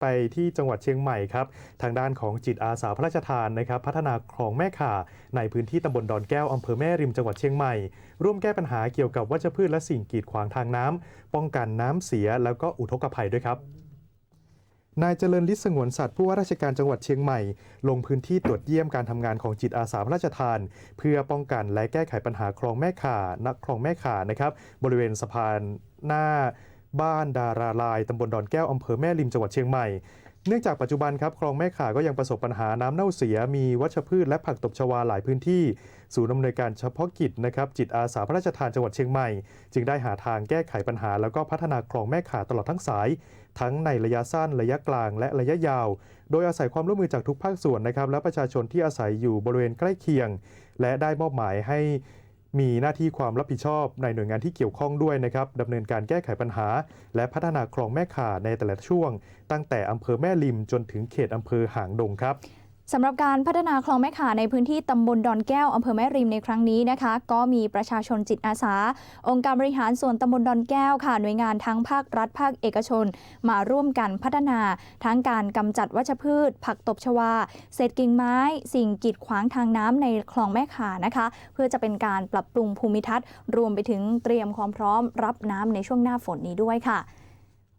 ไปที่จังหวัดเชียงใหม่ครับ ทางด้านของจิตอาสาพระราชทานนะครับ พัฒนาคลองแม่ข่า ในพื้นที่ตำบลดอนแก้วอำเภอแม่ริมจังหวัดเชียงใหม่ ร่วมแก้ปัญหาเกี่ยวกับวัชพืชและสิ่งกีดขวางทางน้ำป้องกันน้ำเสียแล้วก็อุทกภัยด้วยครับนายเจริญฤทธิ์สงวนสัตว์ผู้ว่าราชการจังหวัดเชียงใหม่ ลงพื้นที่ตรวจเยี่ยมการทำงานของจิตอาสาพระราชทาน เพื่อป้องกันและแก้ไขปัญหาคลองแม่ข่านักคลองแม่ข่านะครับบริเวณสะพานหน้า บ้านดาราลายตำบลดอนแก้วอำเภอแม่ริมจังหวัดเชียงใหม่เนื่องจากปัจจุบันครับคลองแม่ข่าก็ยังประสบปัญหาน้ำเน่าเสีย มีวัชพืชและผักตบชวาหลายพื้นที่ ศูนย์อำนวยการเฉพาะกิจนะครับจิตอาสาพระราชทานจังหวัดเชียงใหม่ จึงได้หาทางแก้ไขปัญหา แล้วก็พัฒนาคลองแม่ข่าตลอดทั้งสาย ทั้งในระยะสั้นระยะกลางและระยะยาว โดยอาศัยความร่วมมือจากทุกภาคส่วนนะครับและประชาชนที่อาศัยอยู่บริเวณใกล้เคียง และได้มอบหมายให้ มีหน้าที่ความรับผิดชอบในหน่วยงานที่เกี่ยวข้องด้วยนะครับดำเนินการแก้ไขปัญหา และพัฒนาคลองแม่ข่าในแต่ละช่วง ตั้งแต่อำเภอแม่ริมจนถึงเขตอำเภอหางดงครับ สำหรับการพัฒนาคลองแม่ข่าในพื้นที่ตำบลดอนแก้วอำเภอแม่ริมในครั้งนี้นะคะ ก็มีประชาชนจิตอาสา องค์การบริหารส่วนตำบลดอนแก้วค่ะหน่วยงานทั้งภาครัฐภาคเอกชน มาร่วมกันพัฒนา ทั้งการกำจัดวัชพืช ผักตบชวา เศษกิ่งไม้ สิ่งกีดขวางทางน้ำในคลองแม่ข่านะคะ เพื่อจะเป็นการปรับปรุงภูมิทัศน์ รวมไปถึงเตรียมความพร้อมรับน้ำในช่วงหน้าฝนนี้ด้วยค่ะ